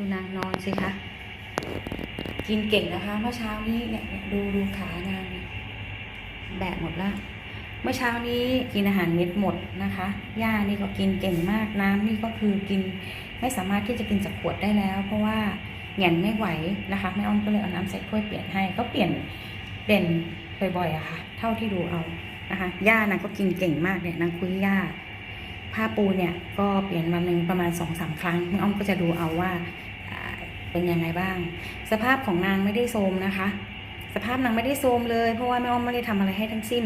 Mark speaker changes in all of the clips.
Speaker 1: ดูนางนอนสิคะ กินเก่งนะคะ เมื่อเช้านี้เนี่ยดูดูขานางแบะหมดละเมื่อเช้านี้กินอาหารเม็ดหมดนะคะ หญ้านี่ก็กินเก่งมาก น้ำนี่ก็คือกินไม่สามารถที่จะกินจากขวดได้แล้ว เพราะว่าแหง่นไม่ไหวนะคะแม่อ้อมก็เลยเอาน้ำใส่ถ้วยเปลี่ยนให้ ก็เปลี่ยนเปลี่นบ่อยๆอะค่ะ เท่าที่ดูเอานะคะหญ้านางก็กินเก่งมากเนี่ยนางคุยหญ้าผ้าปูเนี่ยก็เปลี่ยนวันหนึ่งประมาณสองสามครั้งแม่อ้อมก็จะดูเอาว่า เป็นยังไงบ้าง สภาพของนางไม่ได้โทรมนะคะ สภาพนางไม่ได้โทรมเลย เพราะว่าแม่อ้อมไม่ได้ทำอะไรให้ทั้งสิ้น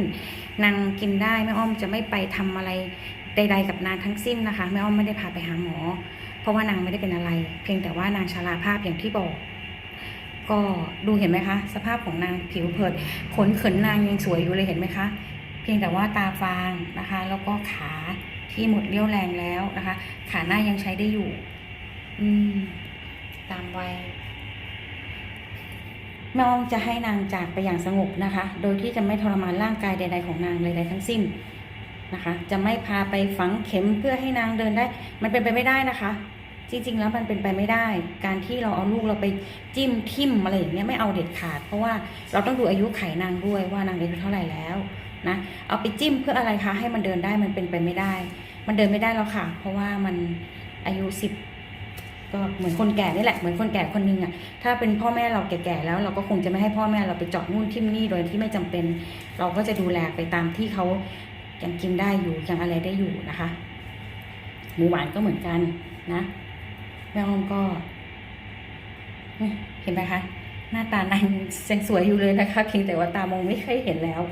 Speaker 1: นางกินได้แม่อ้อมจะไม่ไปทำอะไรใดๆกับนางทั้งสิ้นนะคะแม่อ้อมไม่ได้พาไปหาหมอ เพราะว่านางไม่ได้เป็นอะไร เพียงแต่ว่านางชราภาพอย่างที่บอก ก็ดูเห็นไหมคะ สภาพของนางผิวเผิดขนเขินนางยังสวยอยู่เลยเห็นไหมคะเพียงแต่ว่าตาฟางนะคะ แล้วก็ขาที่หมดเรี่ยวแรงแล้วนะคะ ขาหน้ายังใช้ได้อยู่ อืม ตามวัยแม่อ้อมจะให้นางจากไปอย่างสงบนะคะ โดยที่จะไม่ทรมานร่างกายใด ๆของนางใดๆทั้งสิ้นนะคะ จะไม่พาไปฝังเข็มเพื่อให้นางเดินได้ มันเป็นไปไม่ได้นะคะ จริง ๆ แล้วมันเป็นไปไม่ได้ การที่เราเอาลูกเราไปจิ้มทิ่มอะไรอย่างเงี้ยไม่เอาเด็ดขาด เพราะว่าเราต้องดูอายุไขนางด้วยว่านางอายุเท่าไหร่แล้วนะเอาไปจิ้มเพื่ออะไรคะให้มันเดินได้มันเป็นไปไม่ได้ มันเดินไม่ได้แล้วค่ะ เพราะว่ามันอายุสิบ ก็เหมือนคนแก่นี่แหละเหมือนคนแก่คนหนึงอะ่ะถ้าเป็นพ่อแม่เราแก่ๆแล้ว เราก็คงจะไม่ให้พ่อแม่เราไปเจาะนู่นทิ่มนี่โดยที่ไม่จำเป็น เราก็จะดูแลไปตามที่เขายังกินได้อยู่ยังอะไรได้อยู่นะคะ หมูหวานก็เหมือนกันนะ แม่อ้อมก็เห็นไหมคะ หน้าตานางยังสวยอยู่เลยนะคะเพียงแต่ว่าตามองไม่ค่อยเห็นแล้ว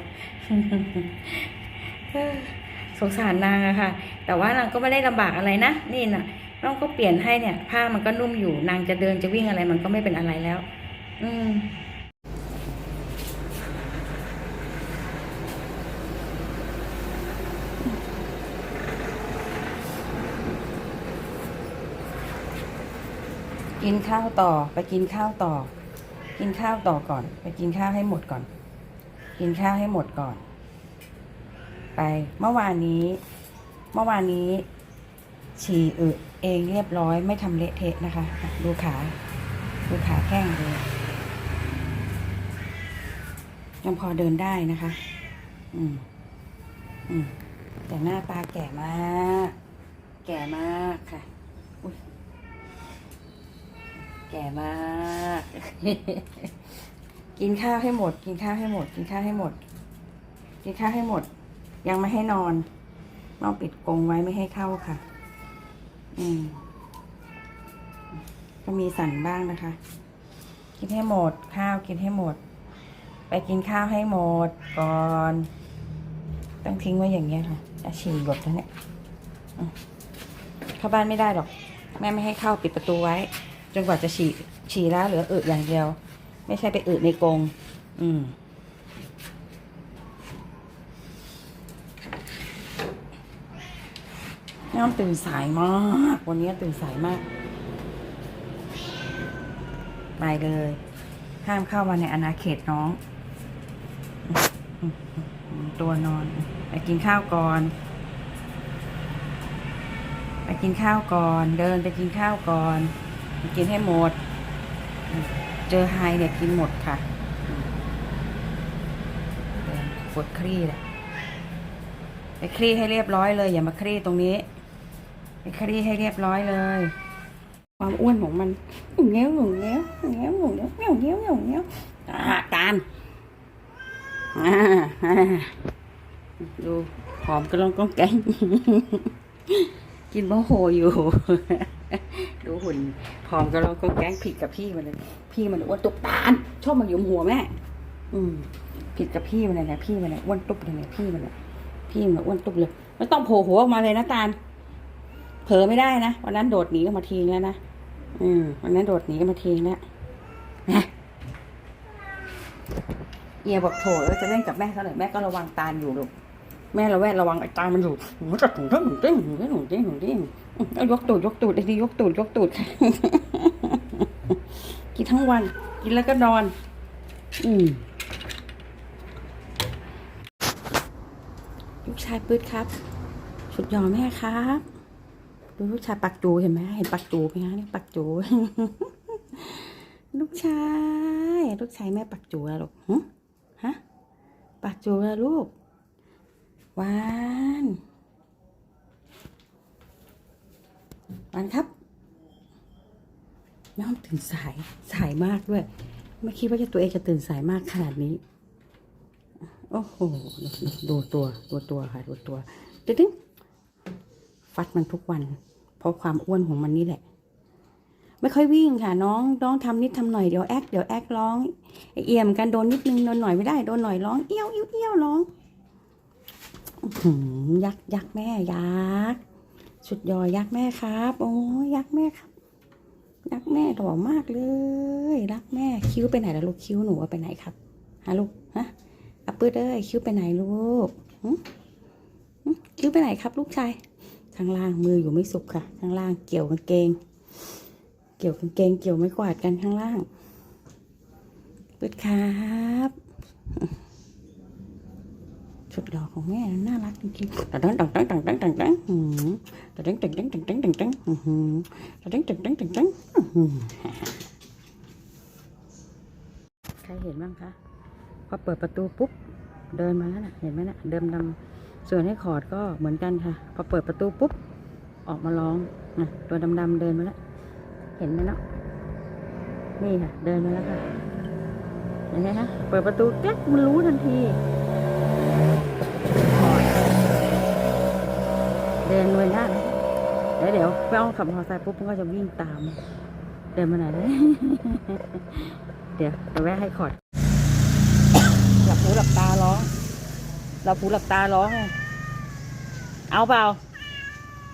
Speaker 1: สงสารนางอะค่ะ แต่ว่านางก็ไม่ได้ลำบากอะไรนะ นี่น่ะ น้องก็เปลี่ยนให้เนี่ย ผ้ามันก็นุ่มอยู่นางจะเดินจะวิ่งอะไรมันก็ไม่เป็นอะไรแล้ว อืมกินข้าวต่อไปกินข้าวต่อ กินข้าวต่อก่อน ไปกินข้าวให้หมดก่อน กินข้าวให้หมดก่อน ไปเมื่อวานนี้ เมื่อวานนี้ ฉี่อึ เองเรียบร้อยไม่ทำเละเทะนะคะ ดูขา ดูขาแข้งเลยยังพอเดินได้นะคะ อืม อืม แต่หน้าตาแก่มาก แก่มากค่ะอุ๊ยแก่มาก กินข้าวให้หมด กินข้าวให้หมด กินข้าวให้หมด กินข้าวให้หมด ยังไม่ให้นอนต้องปิดกรงไว้ไม่ให้เข้าค่ะ อืม ก็มีสั่นบ้างนะคะ กินให้หมด ข้าวกินให้หมด ไปกินข้าวให้หมดก่อน ต้องทิ้งไว้อย่างเงี้ยค่ะจะฉี่หยดแล้วเนี่ยเข้าบ้านไม่ได้หรอก แม่ไม่ให้เข้าปิดประตูไว้ จนกว่าจะฉี่ฉี่แล้วเหลืออึอย่างเดียว ไม่ใช่ไปอึในกรงอืม องตื่นสายมาก วันนี้ตื่นสายมาก ไปเลย ห้ามเข้ามาในอาณาเขตน้อง ตัวนอน ไปกินข้าวก่อน ไปกินข้าวก่อน เดินไปกินข้าวก่อน กินให้หมด เจอไฮเนี่ยกินหมดค่ะเดินกดคลี่แหละไปคลี่ให้เรียบร้อยเลย อย่ามาคลี่ตรงนี้ คลี่ให้เรียบร้อยเลย ความอ้วนของมันหนุ่งเงี้ยวหนุ่งเงี้ยวหนุ่งเงี้ยวหนุ่งเงี้ยวหนุ่งเงี้ยวหงเงี้ยวอ่าตามอ่าอ่าดูหอมกระลองก้องแกงกินมะโหอยู่ ดูหุ่นผอมกระลองก้องแกงผิดกับพี่มันเลย พี่มันอ้วนตุกตาลชอบมายุมหัวแม่อืมผิดกับพี่มันเลยนะพี่มันเลยอ้วนตุ๊บเลยพี่มันเลยพี่มันอ้วนตุ๊บเลยไม่ต้องโผล่หัวออกมาเลยนะตาล ผลอไม่ได้นะวันนั้นโดดหนีกันมาทีแล้วนะอืมวันนั้นโดดหนีกันมาทีแล้วนะเอียบอกโถแล้วจะเล่นกับแม่เท่าไหร่แม่ก็ระวังตาอยู่ลูกแม่ระแวดระวังไอ้ตามันอยู่หัวจะถุงทั้งถุงเต้งถุงเต้งถุงเต้งถุงเต้งเอายกตูดยกตูดไอ้ดียกตูดยกตูดกินทั้งวัน กินแล้วก็นอน อืมลูกชายปื๊ดครับ สุดยอดแม่ครับ ดูลูกชายปักจูเห็นไหมเห็นปักจูไหมคะนี่ปักจู ลูกชาย ลูกชายแม่ปักจูอะลูกหึฮะปักจูอะลูกหวานหวานครับน้องตื่นสายสายมากด้วย ไม่คิดว่าจะตัวเองจะตื่นสายมากขนาดนี้ โอ้โหดูตัวดูตัวค่ะดูตัวดึ๊ดๆฟัดมันทุกวัน เพราะความอ้วนของมันนี่แหละ ไม่ค่อยวิ่งค่ะ น้องน้องทำนิดทำหน่อยเดี๋ยวแอคเดี๋ยวแอคร้องเอี่ยมกันโดนนิดนึงโดนหน่อยไม่ได้โดนหน่อยร้องเอี้ยวเอี้ยวเอี้ยวร้องหือยักยักแม่ยักสุดยอดยักแม่ครับ โอ้ยักแม่ครับรักแม่หล่อมากเลย รักแม่คิ้วไปไหนล่ะลูกคิ้วหนูไปไหนครับฮะลูกฮะอัปปื้ดเอ้ยคิ้วไปไหนลูกคิ้วไปไหนครับ ลูกชาย ข้างล่างมืออยู่ไม่สุกค่ะ ข้างล่างเกี่ยวกางเกง เกี่ยวกางเกง เกี่ยวไม่กวาดกันข้างล่างปืดครับสุดหล่อของแม่น่ารักจริงๆตังตังตังตังตังตังตังตังหืมตังตังตังตังตังตังตังตังหืมตึงตึงตึงตึงตึงใครเห็นบ้างคะพอเปิดประตูปุ๊บเดินมาแล้วน่ะเห็นไหมน่ะเดิมดำ ส่วนให้คอร์ดก็เหมือนกันค่ะ พอเปิดประตูปุ๊บ ออกมาร้องนะตัวดำๆเดินมาแล้ว เห็นไหมเนาะนี่ค่ะ เดินมาแล้วค่ะเห็นไหมคะเปิดประตูแก๊กมันรู้ทันทีเดินเลยหน้าเลยแล้วเดี๋ยวไปเอาขับมอเตอร์ไซค์ปุ๊บมันก็จะวิ่งตาม เดินมาไหนเลยเดี๋ยวเดี๋ยวแวะให้ขอดหลับหูหลับตา หลับหูหลับตาร้องไงเอาเปล่า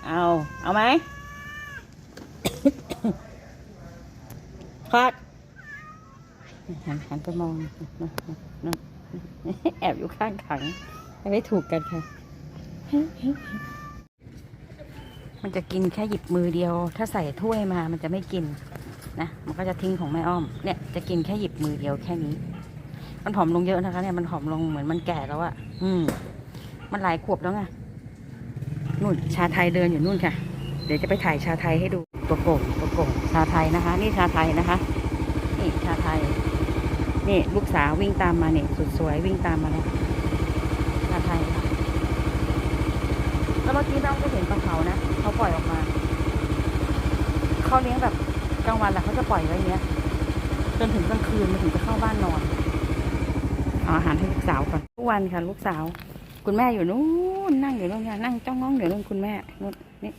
Speaker 1: เอา เอาไหมขอดหันหันไปมองแอบอยู่ข้างถัง ไม่ถูกกันค่ะ มันจะกินแค่หยิบมือเดียว ถ้าใส่ถ้วยมามันจะไม่กินนะ มันก็จะทิ้งของแม่อ้อม เนี่ย จะกินแค่หยิบมือเดียวแค่นี้ มันผอมลงเยอะนะคะ เนี่ยมันผอมลงเหมือนมันแก่แล้วอะอืม มันหลายขวบแล้วไงนู่นชาไทยเดินอยู่นู่นค่ะ เดี๋ยวจะไปถ่ายชาไทยให้ดูตัวโก่งตัวโก่งชาไทยนะคะ นี่ชาไทยนะคะ นี่ชาไทย นี่ลูกสาววิ่งตามมาเนี่ยสุดสวยวิ่งตามมาแล้วชาไทยค่ะแล้วเมื่อกี้น้องก็เห็นปลาเขานะเขาปล่อยออกมาเขาเลี้ยงแบบกลางวันแหละเขาจะปล่อยไว้เงี้ยจนถึงกลางคืนมันถึงจะเข้าบ้านนอน เอาอาหารให้ลูกสาวก่อนทุกวันค่ะ ลูกสาว คุณแม่อยู่นู้นนั่งอยู่นู้นค่ะนั่งจ้องง้องอยู่นู้นคุณแม่นู้นนี่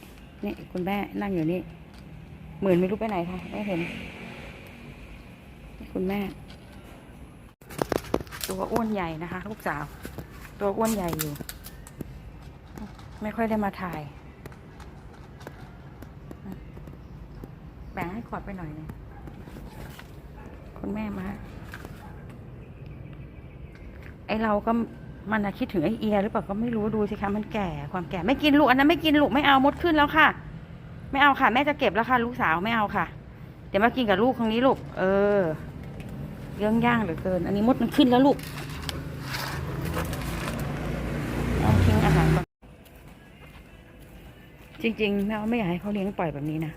Speaker 1: นี่คุณแม่นั่งอยู่นี่เหมื่นไม่รู้ไปไหนค่ะไม่เห็นคุณแม่ ตัวอ้วนใหญ่นะคะ ลูกสาว ตัวอ้วนใหญ่อยู่ ไม่ค่อยได้มาถ่าย แบ่งให้ขวดไปหน่อยนึงคุณแม่มา ไอเราก็มันคิดถึงไอเอียหรือเปล่าก็ไม่รู้ดูสิคะมันแก่ความแก่ไม่กินลูกอันนั้นไม่กินลูกไม่เอามดขึ้นแล้วค่ะ ไม่เอาค่ะ แม่จะเก็บแล้วค่ะ ลูกสาวไม่เอาค่ะ เดี๋ยวมากินกับลูกตรงนี้ลูกเออเยื่องย่างเหลือเกิน อันนี้มดมันขึ้นแล้วลูกเอาทิ้งอาหารก่อนจริงๆแม่ไม่อยากให้เขาเลี้ยงปล่อยแบบนี้นะ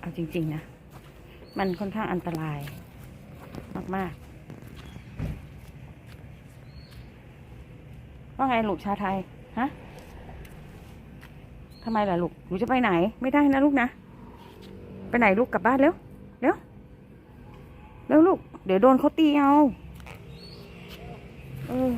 Speaker 1: เอาจริง ๆ นะมันค่อนข้างอันตรายมากๆ ว่าไงลูกชาไทย ฮะทำไมล่ะลูก หนูจะไปไหน ไม่ได้นะลูกนะ ไปไหนลูกกลับบ้านแล้วเร็วเร็วลูก เดี๋ยวโดนเขาตีเอา เออ